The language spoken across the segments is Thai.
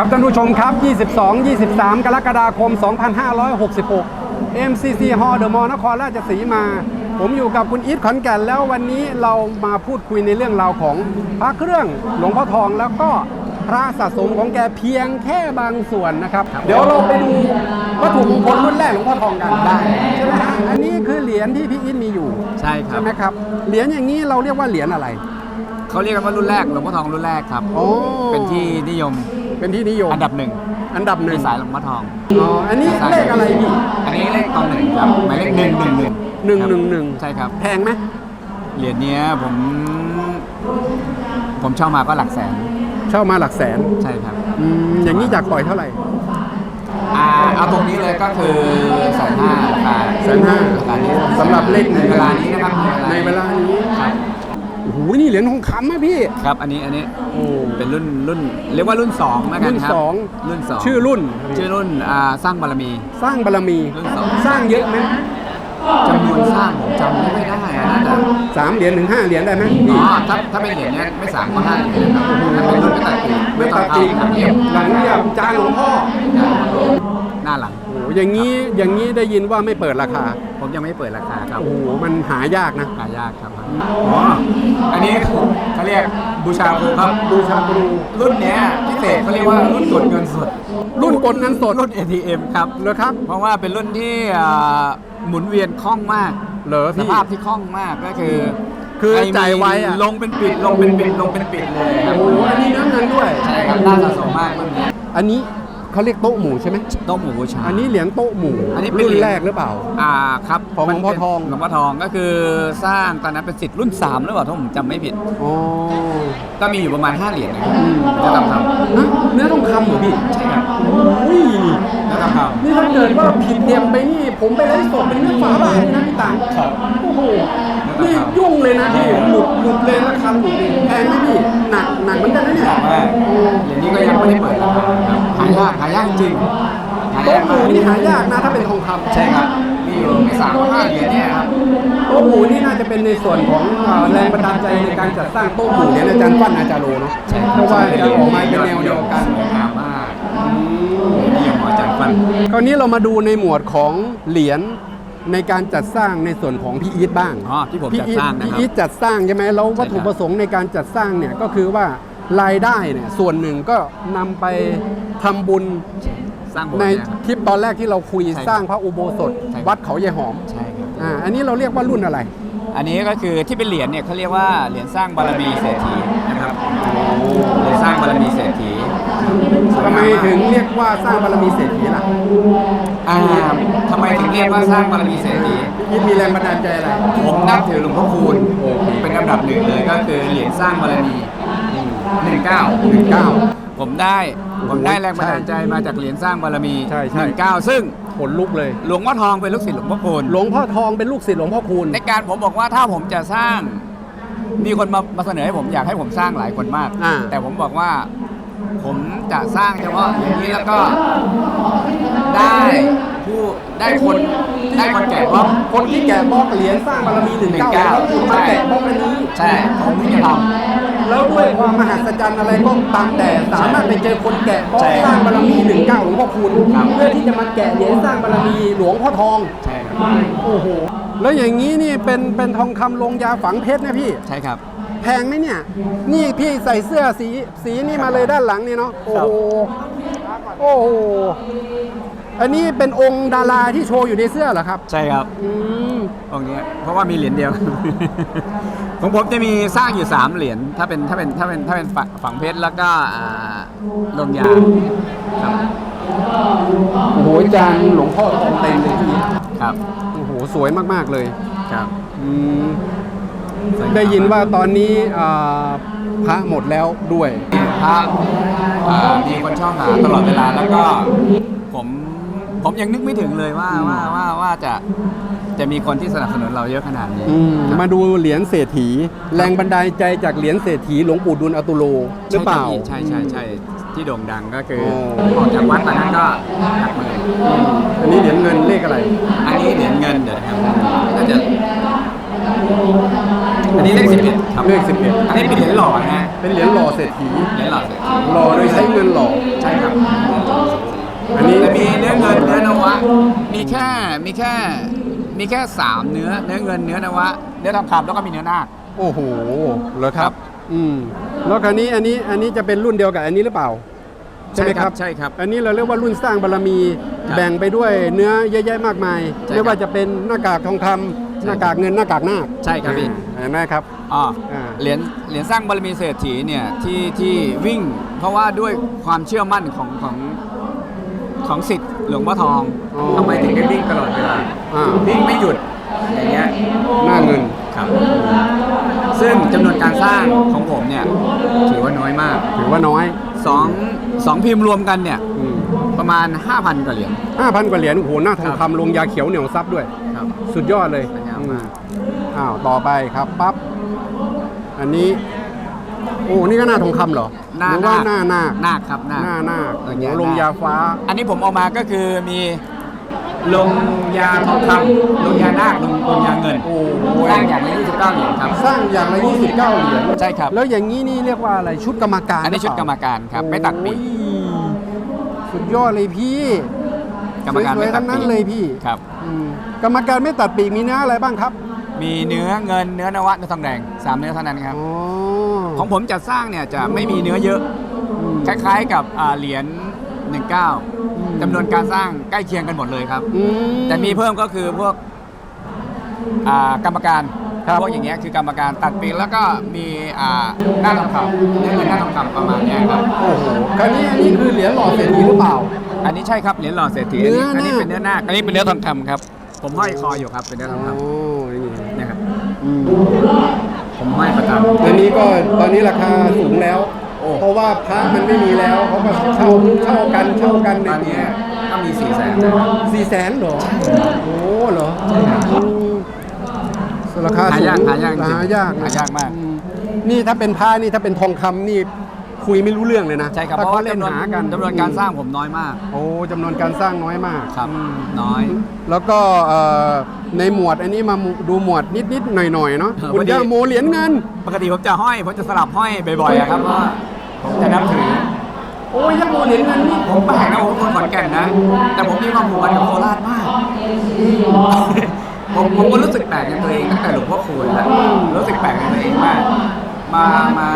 ครับท่านผู้ชมครับ 22 23 กรกฎาคม 2566 MCC Hall เดอะมอลล์นครราชสีมา ผมอยู่กับคุณอีทขอนแก่นแล้ววันนี้เรามาพูดคุยในเรื่องราวของพระเครื่องหลวงพ่อทองแล้วก็พระสะสมของแกเพียงแค่บางส่วนนะครับ เดี๋ยวเราไปดูวัตถุมงคลรุ่นแรกหลวงพ่อทองกันได้ใช่ไหมฮะอันนี้คือเหรียญที่พี่อีทมีอยู่ใช่ครัใช่บไหมครับเหรียญอย่างนี้เราเรียกว่าเหรียญอะไร เขาเรียกกันว่ารุ่นแรกหลวงพ่อทองรุ่นแรกครับ โอ้ เป็นที่นิยม เป็นที่นิยม อันดับหนึ่งอันดับหในนึ่งสายหลวงพ่อทอง อ๋อ อันนี้เลขอะไรพี่อันนี้เลขตองหนึ่งครับหมายเลขหนึ่งหนึ่งหนึ่งหนึ่งหนึ่งหนึ่งใช่ครับ แพงไหมเหรียญเนี้ยผม ผมเช่ามาก็หลักแสน เช่ามาหลักแสนใช่ครับ อืมอย่างนี้อยากปล่อยเท่าไหร่ อ่าเอาตรงนี้เลยก็คือแสนห้าราคาแสนห้าราคานี้สำหรับเลขในเวลานี้นะครับในเวลานี้ครับโอ้โหนี่เหรียญทองคำอะพี่ ครับ อันนี้อันนี้โอ้เป็นรุ่นรุ่นเรียกว่ารุ่นสองแล้วกันครับรุ่นสอง รุ่นสองชื่อรุ่น ชื่อรุ่นอ่าสร้างบารมี สร้างบารมี รุ่นสอง สร้างเยอะไหมจำนวนสร้างผมจำไม่ได้อะน่าจะสามเหรียญถึงห้าเหรียญได้ไหมอ๋อถ้าถ้าเป็นเหรียญเนี้ยไม่สามก็ห้าเหรียญนะครับถ้าเป็นรุ่นไม่ตัดปีกไม่ตัดปีกเทียบหลังเรียบจานหลวงพ่อหน้าหลังโอ้โหอย่างนี้อย่างนี้ได้ยินว่าไม่เปิดราคาผมยังไม่เปิดราคาครับโอ้โหมันหายากนะ หายากครับอ๋ออันนี้เขาเรียกบูชาครูครับบูชาครูรุ่นเนี้ยพิเศษเขาเรียกว่ารุ่นกดเงินสด รุ่นกดเงินสดรุ่น ATM ครับเหรอครับ เพราะว่าเป็นรุ่นที่อ่าหมุนเวียนคล่องมากเหรอสพี่ภาพที่คล่องมากก็คือคือใรมีจ่ายไวอะลงเป็นปิดลงเป็นปิดลงเป็นปิดเลยครับโอ้โหอันนี้เนื้อเงินด้วยใช่ครับน่าสะสมมากรุ่นเนี้ยอันนี้ เขาเรียกโต๊ะหมูใช่ไหมโต๊ะหมู่บูชา อันนี้เหรียญโต๊ะหมูอันนี้เป็นรุ่นเหรียญ แรกหรือเปล่า อ่าครับของหลวงพ่อทอง หลวงพ่อทองก็คือสร้างตอนนั้นเป็นสิทธิ์รุ่น3หรือเปล่าถ้าผมจำไม่ผิด อ๋อก็มีอยู่ประมาณ 5 เหรียญนะครับอืมจะทำทฮะเนื้อทองคำเหรอพี่ำใช่ครับอุ้ยจะทำทนี่ถ้าเกิดว่าผิดเตรียมไปนี่ ผมไปไลฟ์สดเป็นเนื้อฝาบาทเลยนะพี่ต่างครับโอ้โห นี่ยุ่งเลยนะพี่หลุดหลุดเลยราคาหลุดเลยแพงไหมพี่หนักหนักเหมือนกันนะเนี่ยำว่าเหรียญนี้ก็ยังไม่ได้เปิดราคาครับหายากหายากจริงหาโต๊ะยากหมูมากนี่หายากนะถ้าเป็นทองคำใช่ครับมีอยู่ไม่สามก็ห้าเหรียญเนี่ยครับ โต๊ะหมูนี่น่าจะเป็นในส่วนของเอ่อแรงบันดาลใจในการจัดสร้างโต๊ะหมูเนี่ยอาจารย์ฟั่นอาจารย์โลเนาะใช่เพราะว่าจะออกมาเป็นแนวเดียวกัน สวยงามมากนิยมของอาจารย์ฟัน คราวนี้เรามาดูในหมวดของเหรียญ ในการจัดสร้างในส่วนของพี่อีทบ้างอ๋อที่ผมพี่จัดอีทสร้างนะพี่ครับอีทจัดสร้างใช่ไหมแล้ววัตถุใช่ครับประสงค์ในการจัดสร้างเนี่ยก็คือว่ารายได้เนี่ยส่วนหนึ่งก็นำไปทำบุญสร้างโบสในถ์เนี่ยครับคลิปตอนแรกที่เราคุยใช่ครับสร้างพระอุโบสถใช่ครับวัดเขาใยหอมใช่ครับอ่าอันนี้เราเรียกว่ารุ่นอะไร อันนี้ก็คือที่เป็นเหรียญเนี่ยเขาเรียกว่าเหรียญสร้างบารมีเศรษฐีนะครับเหรียญสร้างบารมีเศรษฐีทำไมถึงเรียกว่าสร้างบารมีเศรษฐีล่ะอ่าทำไมถึงเรียกว่าสร้างบารมีเศรษฐีพี่อีทมีแรงบันดาลใจอะไรผมนับถือหลวงพ่อคูณเป็นอันดับหนึ่งเลยก็คือเหรียญสร้างบารมีหนึ่งเก้าหนึ่งเก้าผมได้ ผมได้แรงบันดาลใจมาจากเหรียญสร้างบารมีใช่ใช่ หนึ่งเก้าซึ่งขนลุกเลย หลวงพ่อทองเป็นลูกศิษย์หลวงพ่อคูณหลวงพ่อทองเป็นลูกศิษย์หลวงพ่อคูณ ในการผมบอกว่าถ้าผมจะสร้าง มีคนมามาเสนอให้ผมอยากให้ผมสร้างหลายคนมาก อ่า แต่ผมบอกว่า ผมจะสร้างเฉพาะอย่างนี้แล้วก็ได้ผู้ได้คนได้คนแก่บล็อกคนที่แกะบล็อกเหรียญสร้างบารมีหนึ่งเก้า19แล้วคุณมาแกะบล็อกอันนี้ ใช่ผมถึงจะท แล้วด้วยความมหัศจรรย์อะไรก็ตามแต่สามารถไปเจอคนแกะบล็อกใช่สร้างบารมีหนึ่งเก้าหลวงพ่อคูณครับเพื่อที่จะมาแกะเหรียญสร้างบารมีหลวงพ่อทองำใช่ครับโอ้โหแล้วอย่างนี้นี่เป็นเป็นทองคำลงยาฝังเพชรนะพี่ใช่ครับแพงไหมเนี่ย นี่พี่ใส่เสื้อสีสีนี่มาเลยด้านหลังนี่เนาะโอ้โหโอ้โหอันนี้เป็นองค์ดาราที่โชว์อยู่ในเสื้อเหรอครับ ใช่ครับอืม องค์นี้เพราะว่ามีเหรียญเดียว ของผมจะมีสร้างอยู่สามเหรียญถ้าเป็นถ้าเป็นถ้าเป็นถ้าเป็นฝังฝังเพชรแล้วก็อ่าลงยาครับโอ้โหจานหลวงพ่อทองเต็มเลยพี่ครับโอ้โหสวยมากๆเลยครับอืมได้ยินว่าตอนนี้อ่าพระหมดแล้วด้วยพระอ่ามีคนชอบหาตลอดเวลาแล้วก็ผมผมยังนึกไม่ถึงเลยว่าว่าว่าว่าจะ จะมีคนที่สนับสนุนเราเยอะขนาดนี้อืมครับ มาดูเหรียญเศรษฐี แรงบันดาลใจจากเหรียญเศรษฐีหลวงปู่ดุลอตุโลหรือเปล่า ใช่ใช่ใช่ที่โด่งดังก็คือโอ้ออกจากวัดตอนนั้นก็หลักหมื่นอันนี้เหรียญเงินเลขอะไร อันนี้เหรียญเงินเดี๋ยวนะครับน่าจะอันนี้เลขสิบเอ็ดครับเลข11 อันนี้เป็นเหรียญหล่อนะฮะเป็นเหรียญหล่อเศรษฐีเหรียญหล่อเสร็จหล่อโดยใช้เงินหล่อ ใช่ครับะมีแค่มีแค่ มีแค่สามเนื้อเนื้อเงินเนื้อนวะเนื้อทองคำแล้วก็มีเนื้อนาค โอ้โหเหรอคครัรับ บ อืมแล้วคราวนี้อันนี้อันนี้จะเป็นรุ่นเดียวกับอันนี้หรือเปล่า ใช่ไหมครับ ใช่ครับ อันนี้เราเรียกว่ารุ่นสร้างบารมี ครับแบ่งไปด้วยเนื้อเยอะแยะมากมายใช่ครับไม่ว่าจะเป็นหน้ากากทองคำใช่หน้ากากเงินหน้ากากนาคใช่ครับพี่ อ่าเห็นไหมครับอ๋ออ่า เหรียญเหรียญสร้างบารมีเศรษฐีเนี่ยที่ที่วิ่ง เพราะว่าด้วยความเชื่อมั่นของของของสิทธิ์หลวงพ่อทองอ๋อ ทำไมถึงได้วิ่งตลอดเวลาอ่า วิ่งไม่หยุดอย่างเงี้ยหน้าเงิน ครับ ซึ่งจำนวนการสร้างของผมเนี่ยถือว่าน้อยมากถือว่าน้อยสองสองพิมพ์รวมกันเนี่ยอืมประมาณ 5,000กว่าเหรียญ ห้าพันกว่าเหรียญโอ้โหหน้าทองครับ คำลงยาเขียวเหนียวซับด้วย ครับ สุดยอดเลยสวยงามอืมมากอ้าวต่อไปครับปั๊บอันนี้ โอ้นี่ก็หน้าทองคำเหรอหน้ารือว่าหน้าหน้านาคครับนาคหน้า หน้าลโอ้งโหยาลงยาฟ้า อันนี้ผมเอามาก็คือมี ลงยาทองคำลงยานาคลงลงยาเงิน โอ้โหสร้างอย่างละ29เหรียญครับ สร้างอย่างละ29 เหรียญใช่ครับ แล้วอย่างนี้นี่เรียกว่าอะไรชุดกรรมการอันนี้ชุดกรรมการครับ ไม่ตัดปีก โอ้ยสุดยอดเลยพี่กรรมการสไม่วยๆตัทั้ดงนั้นปีกเลยพี่ครับ อืมกรรมการไม่ตัดปีกมีเนื้ออะไรบ้างครับมีเนื้อเงินเนื้อนวะเนื้อทองแดงสามเนื้อเท่านั้นครับ อ๋อของผมจัดสร้างเนี่ยจะไม่มีเนื้อเยอะอืมคล้ายๆกับอ่าเหรียญ 19จำนวนการสร้างใกล้เคียงกันหมดเลยครับ อื แต่มีเพิ่มก็คือพวกอ่ากรรมการครับพวกอย่างเงี้ยคือกรรมการตัดปีกแล้วก็มีอ่าหน้าทองคำเนื้อเงินหน้าทองคำประมาณเนี้ยครับ โอ้โหคราวนี้อันนี้คือเหรียญหล่อเศรษฐีหรือเปล่า อันนี้ใช่ครับเหรียญหล่อเศรษฐีเนื้อันนี้ออันนี้นาคเป็นเนื้อนาคอันนี้เป็นเนื้อทองคำครับ ผมห้อยคออยู่ครับเป็นเนื้อทองคโอ้นี่ำนะครับอืมผมห้อยประจำอันนี้ก็ตอนนี้ราคาสูงแล้วโอ้ เพราะว่าพระมันไม่มีแล้วเขาก็เช่าเช่ากันเช่ากันในตอนนี้ก็มีสี่แสนสี่แสนเหรอโอ้เหรอใช่ครับอืมราคาสูงหายากหายากจริงหายากนะหายากมากอืนี่ถ้าเป็นพระนี่ถ้าเป็นทองคำนี่คุยไม่รู้เรื่องเลยนะใช่ครับถ้าเพราะเขาว่าเล่นจำนวนหากันจำนวนการสร้างผมน้อยมาก โอ้จำนวนการสร้างน้อยมากครับอืมน้อย แล้วก็เอ่อในหมวดอันนี้มาดูหมวดนิดๆหน่อยๆเนาะเออคุณพอดีย่าโมเหรียญเงิน ปกติผมจะห้อยผมจะสลับห้อยบ่อยๆอะครับเพราะว่า ผมจะนับถือ โอ้ยย่าโมเหรียญเงินนี่ผมแปลกนะผมคนขอนแก่นนะ แต่ผมมีความผูกพันกับโคราชมาก ผมผมก็รู้สึกแปลกในตัวเองตั้งแต่หลวงพ่อคูณแล้วรู้สึกแปลกในตัวเองมากมามา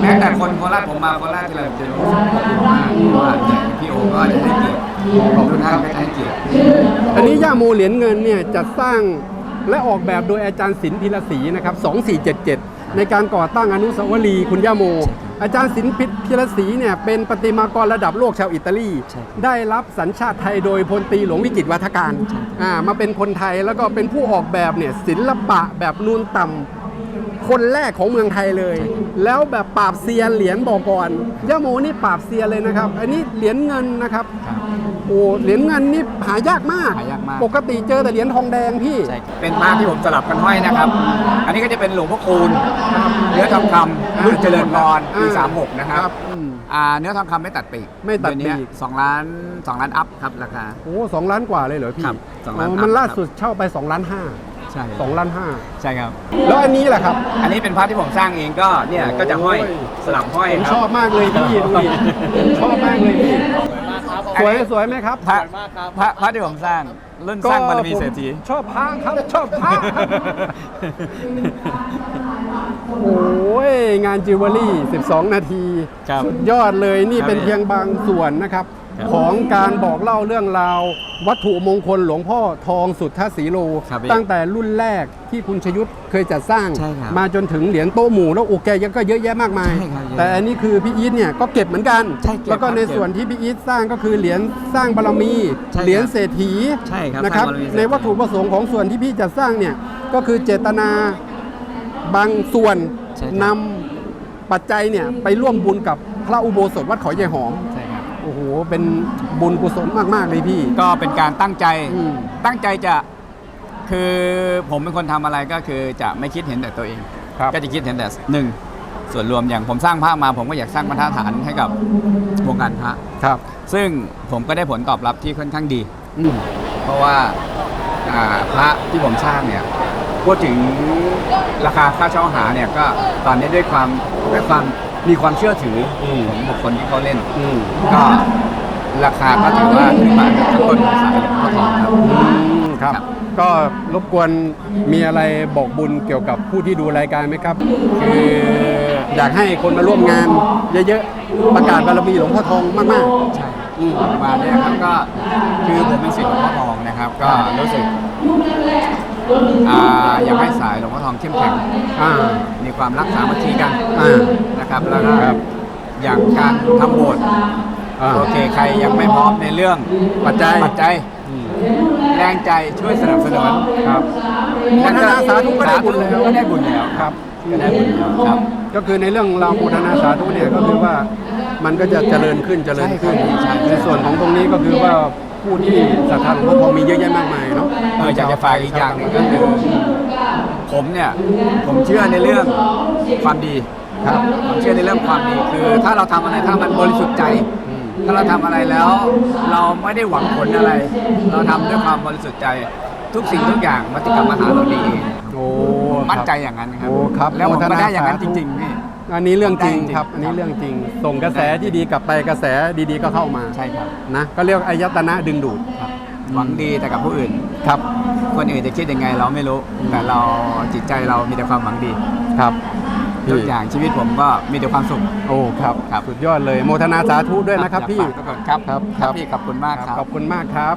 แม้แต่คนโคราชผมมาโคราชที่ไรผมจะรู้สึกขอบคุณมากเพราะว่าพี่โอก็จะให้เกียรติขอบคุณท่านก็จะให้เกียรติอันนี้ย่าโมเหรียญเงินเนี่ยจัดสร้างและออกแบบโดยอาจารย์ศิลป์พิรศรีนะครับ 2477 ในการก่อตั้งอนุสาวรีย์คุณย่าโม อาจารย์ศิลป์พิรศรีเนี่ยเป็นประติมากรระดับโลกชาวอิตาลี ใช่ครับได้รับสัญชาติไทยโดยพลตรีหลวงวิจิตรวัฒการอ่ามาเป็นคนไทยแล้วก็เป็นผู้ออกแบบเนี่ยศิลปะแบบนูนต่ำ คนแรกของเมืองไทยเลย แล้วแบบปราบเซียนเหรียญบอกก่อนย่าโมนี่ปราบเซียนเลยนะครับ อันนี้เหรียญเงินนะครับครับโอ้เหรียญเงินนี่หายากมาก หายากมาก ปกติเจอแต่เหรียญทองแดงพี่ ใช่เป็นภาพที่ผมสลับกันห้อยนะครับ อันนี้ก็จะเป็นหลวงพ่อคูณเนื้อทองคำรุ่นเจริญพรปีอ่า สามหกนะครับอืม อ่าเนื้อทองคำไม่ตัดปีกไม่ตัดปีก เยวนี้สองล้านสองล้านอัพครับราคา โอ้สองล้านกว่าเลยเหรอพี่ครับสองล้านมันอัพล่าครับสุดเช่าไป2ล้านห้า ใช่ สองล้านห้าใช่ครับ แล้วอันนี้แหละครับ อันนี้เป็นภาพที่ผมสร้างเองก็เนี่ยก็จะห้อยโอ้ยสลับห้อยผมคชรัอบบมากเลยพี่ดูดิผมชอบมากเลยพี่ สวยสวยไหมครับพระพระพระที่ผมสร้างรุ่นสร้างบารมีเศรษฐี ชอบพระครับชอบพระครับ โอ้ยงานจิวเวลรี่ 12 นาที ครับสุดยอดเลยนี่ครับเป็นเพียงบางส่วนนะครับครับ ของการบอกเล่าเรื่องราว วัตถุมงคลหลวงพ่อทองสุทธสีโล ครับพี่ตั้งแต่รุ่นแรกที่คุณชยุทธเคยจัดสร้าง ใช่ครับมาจนถึงเหรียญโต๊ะหมู่แล้วโอแกยังก็เยอะแยะมากมาย ใช่ครับเยอะแต่อันนี้คือพี่อีทเนี่ยก็เก็บเหมือนกัน ใช่เก็บแล้วก็ครับในเก็บส่วนที่พี่อีทสร้างก็คือเหรียญสร้างบารมี ใช่ครับเหรียญเศรษฐีใช่ครับนะครับ สร้างบารมีเศรษฐี ในวัตถุประสงค์ของส่วนที่พี่จัดสร้างเนี่ยก็คือเจตนาบางส่วนใช่ครับ นำปัจจัยเนี่ยไปร่วมบุญกับพระอุโบสถวัดเขาใหญ่หอม ใช่ครับโอ้โหเป็นบุญกุศลมากๆเลยพี่ ก็เป็นการตั้งใจอืม ตั้งใจจะคือผมเป็นคนทำอะไรก็คือจะไม่คิดเห็นแต่ตัวเอง ครับ ก็จะคิดเห็นแต่หนึ่งส่วนรวมอย่างผมสร้างพระมาผมก็อยากสร้างบรรทัดฐานให้กับวงการพระ ครับ ซึ่งผมก็ได้ผลตอบรับที่ค่อนข้างดี อืม เพราะว่าอ่าพระที่ผมสร้างเนี่ยพูดถึงราคาค่าเช่าหาเนี่ยก็ตอนนี้ด้วยความด้วยความ มีความเชื่อถืออม ของบุคคลที่เขาเล่น อืมก็ราคาก็ถือว่าขึ้นมาอันดับต้นๆของสายหลวงพ่อทองครับ อืมครับ ครับ ก็รบกวนมีอะไรบอกบุญเกี่ยวกับผู้ที่ดูรายการไหมครับ คืออยากให้คนมาร่วมงานเยอะๆ ประกาศบารมีหลวงพ่อทองมากใช่อืมประมาณนี้ครับก็คือผมเป็นศิษย์หลวงพ่อทองนะครับ ก็รู้สึก อ่าอยากให้สายหลวงพ่อทองเข้มแข็งๆอ่า มีความรักสามัคคีกันอ่า นะครับ แล้วก็ครับ อย่างการทำโบสถ์อ่า โอเคใครยังไม่พร้อมในเรื่องปัจจัย ปัจจัย อืม แรงใจช่วยสนับสนุนครับโมทนาสาธุก็ได้บุญแล้ว ก็ได้บุญแล้วครับก็ได้บุญแล้วครับ ก็คือในเรื่องเราโมทนาสาธุเนี่ยก็คือว่ามันก็จะเจริญขึ้นเจริญขึ้นใช่ครับใช่ ในส่วนของตรงนี้ก็คือว่าผู้ที่ศรัทธาหลวงพ่อทองมีเยอะแยะมากมายเนาะเอออยากจะฝากอีกอย่างหนึงก็คือผมเนี่ยผมเชื่อในเรื่องความดีครับผมเชื่อในเรื่องความดีคือ ถ้าเราทำอะไรถ้ามันบริสุทธิ์ใจอืมถ้าเราทำอะไรแล้ว เราไม่ได้หวังผลอะไร เราทำด้วยความบริสุทธิ์ใจ ทุกสิ่งทุกอย่างมันจะกลับมาหาเราดีเองโอ้ผมมั่นใจครับอย่างนั้นครับโอ้ครับแล้วผมโมทก็นาได้อย่างนั้นสาจธุริงๆพี่อันนี้เรื่องจริงได้จริงครับ อันนี้ครับเรื่องจริง ส่งกระแสที่ดีกลับไปกระแสดีๆก็เข้ามาใช่ครับนะก็เรียกอายตนะดึงดูดหวังดีแต่กับผู้อื่นครับ คนอื่นจะคิดยังไงเราไม่รู้ แต่เราจิตใจเรามีแต่ความหวังดีครับทุกอย่างชีวิตผมก็มีแต่ความสุข โอ้ครับครับ สุดยอดเลยโมทนาสาธุด้วยนะครับพี่อยากฝากทุกคนครับครับครับพี่ขอบคุณมากครับ ขอบคุณมากครับ